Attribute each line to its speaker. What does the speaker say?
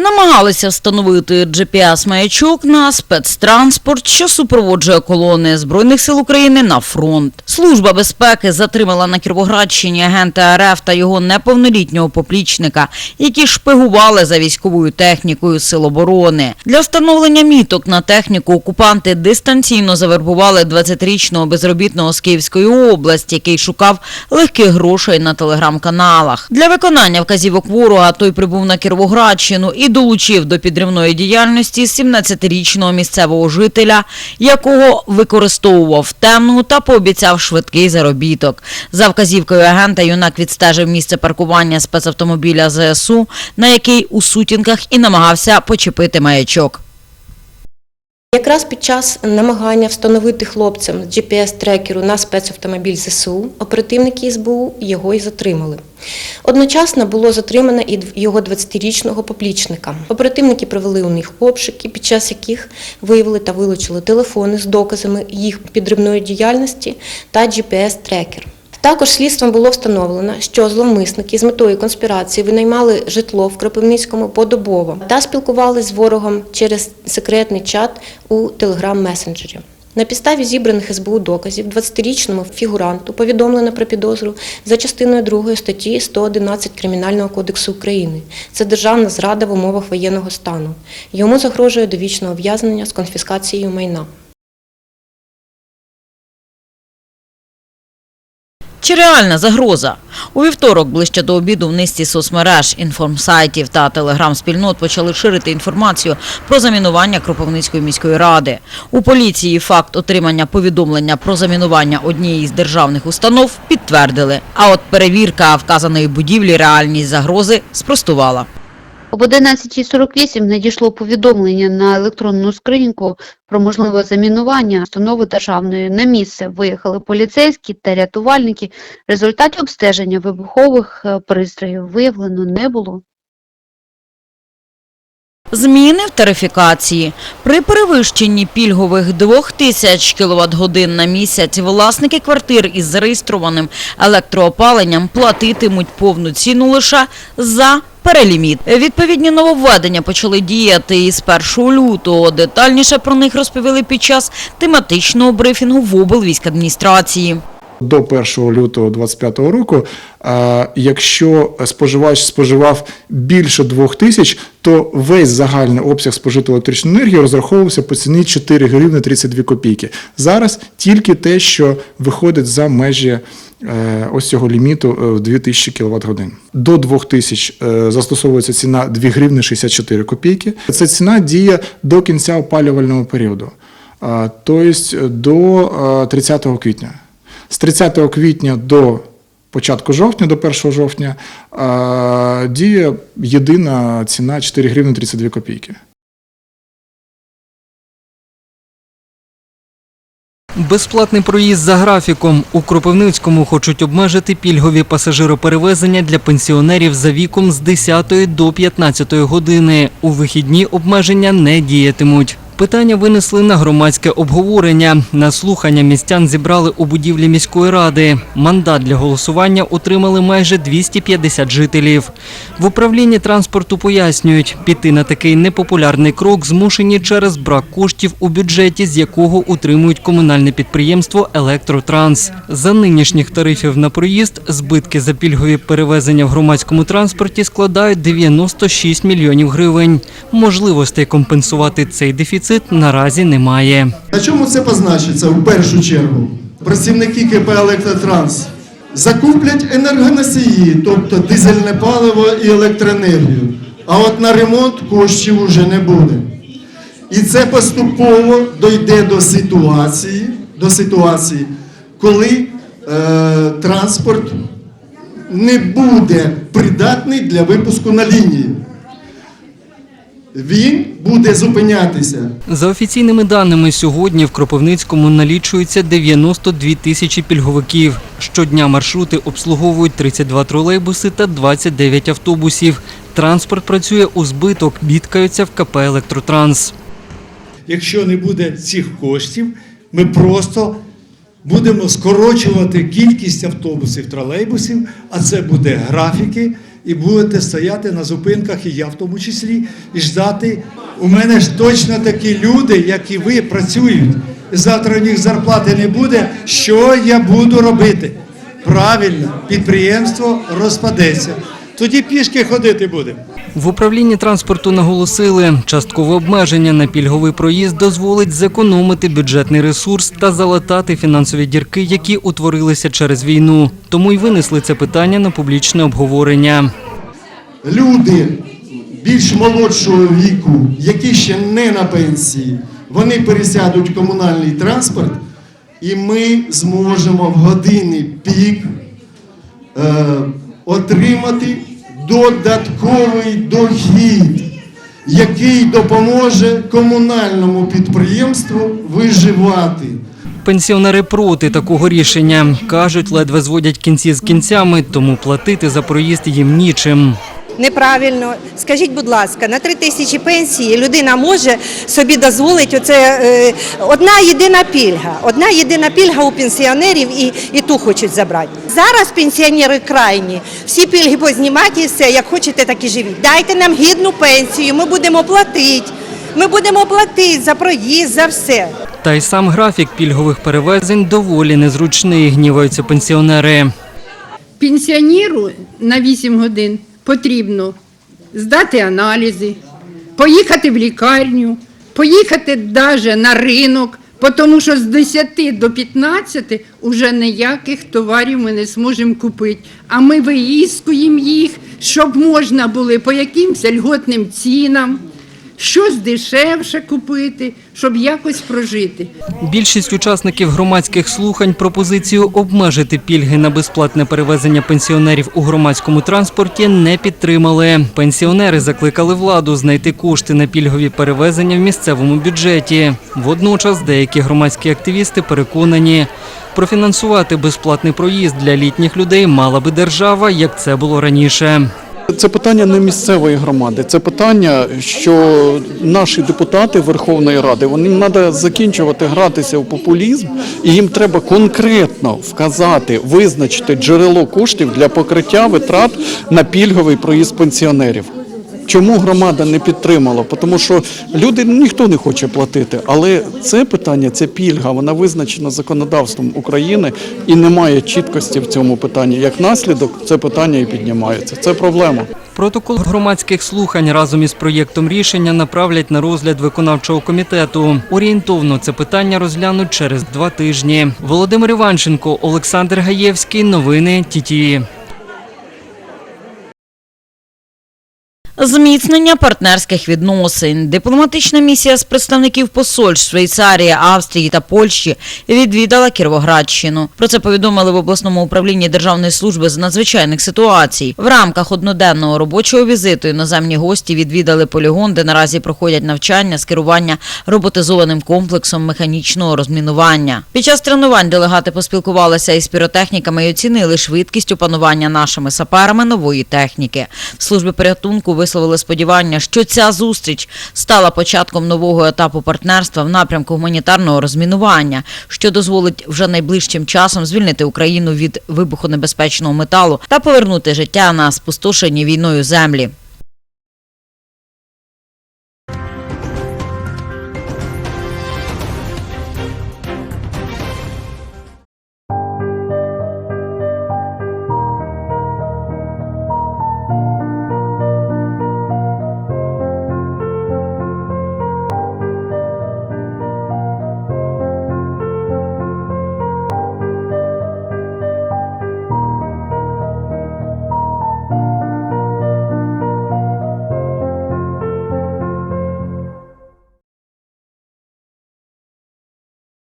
Speaker 1: Намагалися встановити GPS-маячок на спецтранспорт, що супроводжує колони Збройних сил України на фронт. Служба безпеки затримала на Кіровоградщині агента РФ та його неповнолітнього поплічника, які шпигували за військовою технікою Сил оборони. Для встановлення міток на техніку окупанти дистанційно завербували 20-річного безробітного з Київської області, який шукав легких грошей на телеграм-каналах. Для виконання вказівок ворога той прибув на Кіровоградщину і долучив до підривної діяльності 17-річного місцевого жителя, якого використовував темну та пообіцяв швидкий заробіток. За вказівкою агента юнак відстежив місце паркування спецавтомобіля ЗСУ, на який у сутінках і намагався почепити маячок.
Speaker 2: Якраз під час намагання встановити хлопцям з GPS-трекеру на спецавтомобіль ЗСУ оперативники СБУ його і затримали. Одночасно було затримано і його 20-річного поплічника. Оперативники провели у них обшуки, під час яких виявили та вилучили телефони з доказами їх підривної діяльності та GPS-трекер. Також слідством було встановлено, що зловмисники з метою конспірації винаймали житло в Кропивницькому подобово та спілкувалися з ворогом через секретний чат у телеграм-месенджері. На підставі зібраних СБУ доказів 20-річному фігуранту повідомлено про підозру за частиною 2 статті 111 Кримінального кодексу України. Це державна зрада в умовах воєнного стану. Йому загрожує довічне ув'язнення з конфіскацією майна.
Speaker 1: Чи реальна загроза? У вівторок, ближче до обіду, в низці соцмереж, інформсайтів та телеграм-спільнот почали ширити інформацію про замінування Кропивницької міської ради. У поліції факт отримання повідомлення про замінування однієї з державних установ підтвердили. А от перевірка вказаної будівлі реальність загрози спростувала.
Speaker 3: Об 11.48 надійшло повідомлення на електронну скриньку про можливе замінування установи державної. На місце виїхали поліцейські та рятувальники. Результатів обстеження вибухових е, пристроїв виявлено не було.
Speaker 1: Зміни в тарифікації. При перевищенні пільгових 2000 кВт годин на місяць власники квартир із зареєстрованим електроопаленням платитимуть повну ціну лише за переліміт. Відповідні нововведення почали діяти із 1 лютого. Детальніше про них розповіли під час тематичного брифінгу в облвійськадміністрації.
Speaker 4: До 1 лютого 2025 року, якщо споживач споживав більше 2000, то весь загальний обсяг спожитої електричної енергії розраховувався по ціні 4 гривни 32 копійки. Зараз тільки те, що виходить за межі е, ось цього ліміту е, в 2000 кВт годин. До 2000 е, застосовується ціна 2 гривни 64 копійки. Ця ціна діє до кінця опалювального періоду, тобто до е, 30 квітня. З 30 квітня до початку жовтня, до 1 жовтня, е, діє єдина ціна 4 гривні 32 копійки.
Speaker 5: Безплатний проїзд за графіком. У Кропивницькому хочуть обмежити пільгові пасажироперевезення для пенсіонерів за віком з 10 до 15 години. У вихідні обмеження не діятимуть. Питання винесли на громадське обговорення. На слухання містян зібрали у будівлі міської ради. Мандат для голосування отримали майже 250 жителів. В управлінні транспорту пояснюють, піти на такий непопулярний крок змушені через брак коштів у бюджеті, з якого утримують комунальне підприємство Електротранс. За нинішніх тарифів на проїзд збитки за пільгові перевезення в громадському транспорті складають 96 мільйонів гривень. Можливостей компенсувати цей дефіцит наразі немає.
Speaker 6: На чому це позначиться в першу чергу? Працівники КП «Електротранс» закуплять енергоносії, тобто дизельне паливо і електроенергію. А от на ремонт коштів уже не буде. І це поступово дойде до ситуації, до ситуації коли е, транспорт не буде придатний для випуску на лінії. Він буде зупинятися.
Speaker 5: За офіційними даними, сьогодні в Кропивницькому налічується 92 тисячі пільговиків. Щодня маршрути обслуговують 32 тролейбуси та 29 автобусів. Транспорт працює у збиток, бідкаються в КП «Електротранс».
Speaker 7: Якщо не буде цих коштів, ми просто будемо скорочувати кількість автобусів, тролейбусів, а це буде графіки, і будете стояти на зупинках, і я в тому числі, і ждати. У мене ж точно такі люди, як і ви, працюють. Завтра у них зарплати не буде. Що я буду робити? Правильно, підприємство розпадеться. Тоді пішки ходити будемо.
Speaker 5: В управлінні транспорту наголосили, часткове обмеження на пільговий проїзд дозволить зекономити бюджетний ресурс та залатати фінансові дірки, які утворилися через війну. Тому й винесли це питання на публічне обговорення.
Speaker 6: люди більш молодшого віку, які ще не на пенсії, вони пересядуть в комунальний транспорт, і ми зможемо в години пік е, отримати додатковий дохід, який допоможе комунальному підприємству виживати.
Speaker 5: Пенсіонери проти такого рішення кажуть, ледве зводять кінці з кінцями, тому платити за проїзд їм нічим.
Speaker 8: Неправильно. Скажіть, будь ласка, на 3 тисячі пенсії людина може собі дозволити оце е, одна єдина пільга. Одна єдина пільга у пенсіонерів і, і ту хочуть забрати. Зараз пенсіонери крайні, всі пільги познімати і все, як хочете, так і живіть. Дайте нам гідну пенсію, ми будемо платити. Ми будемо платити за проїзд, за все.
Speaker 5: Та й сам графік пільгових перевезень доволі незручний, гніваються пенсіонери.
Speaker 9: Пенсіонеру на 8 годин потрібно здати аналізи, поїхати в лікарню, поїхати навіть на ринок, тому що з 10 до 15 вже ніяких товарів ми не зможемо купити. А ми виїскуємо їх, щоб можна було по якимось льготним цінам, щось дешевше купити, щоб якось прожити.
Speaker 5: Більшість учасників громадських слухань пропозицію обмежити пільги на безплатне перевезення пенсіонерів у громадському транспорті не підтримали. Пенсіонери закликали владу знайти кошти на пільгові перевезення в місцевому бюджеті. Водночас деякі громадські активісти переконані, профінансувати безплатний проїзд для літніх людей мала би держава, як це було раніше.
Speaker 10: Це питання не місцевої громади. Це питання, що наші депутати Верховної Ради вони треба закінчувати гратися в популізм, і їм треба конкретно вказати, визначити джерело коштів для покриття витрат на пільговий проїзд пенсіонерів. Чому громада не підтримала? Тому що люди ніхто не хоче платити, але це питання, ця пільга, вона визначена законодавством України і немає чіткості в цьому питанні. Як наслідок, це питання і піднімається. Це проблема.
Speaker 5: Протокол громадських слухань разом із проєктом рішення направлять на розгляд виконавчого комітету. Орієнтовно це питання розглянуть через два тижні. Володимир Іванченко, Олександр Гаєвський. Новини ТІТІ.
Speaker 1: Зміцнення партнерських відносин. Дипломатична місія з представників посольств Швейцарії, Австрії та Польщі відвідала Кіровоградщину. Про це повідомили в обласному управлінні Державної служби з надзвичайних ситуацій. В рамках одноденного робочого візиту іноземні гості відвідали полігон, де наразі проходять навчання з керування роботизованим комплексом механічного розмінування. Під час тренувань делегати поспілкувалися із піротехніками і оцінили швидкість опанування нашими саперами нової техніки. Служби порятунку висловили сподівання, що ця зустріч стала початком нового етапу партнерства в напрямку гуманітарного розмінування, що дозволить вже найближчим часом звільнити Україну від вибухонебезпечного металу та повернути життя на спустошені війною землі.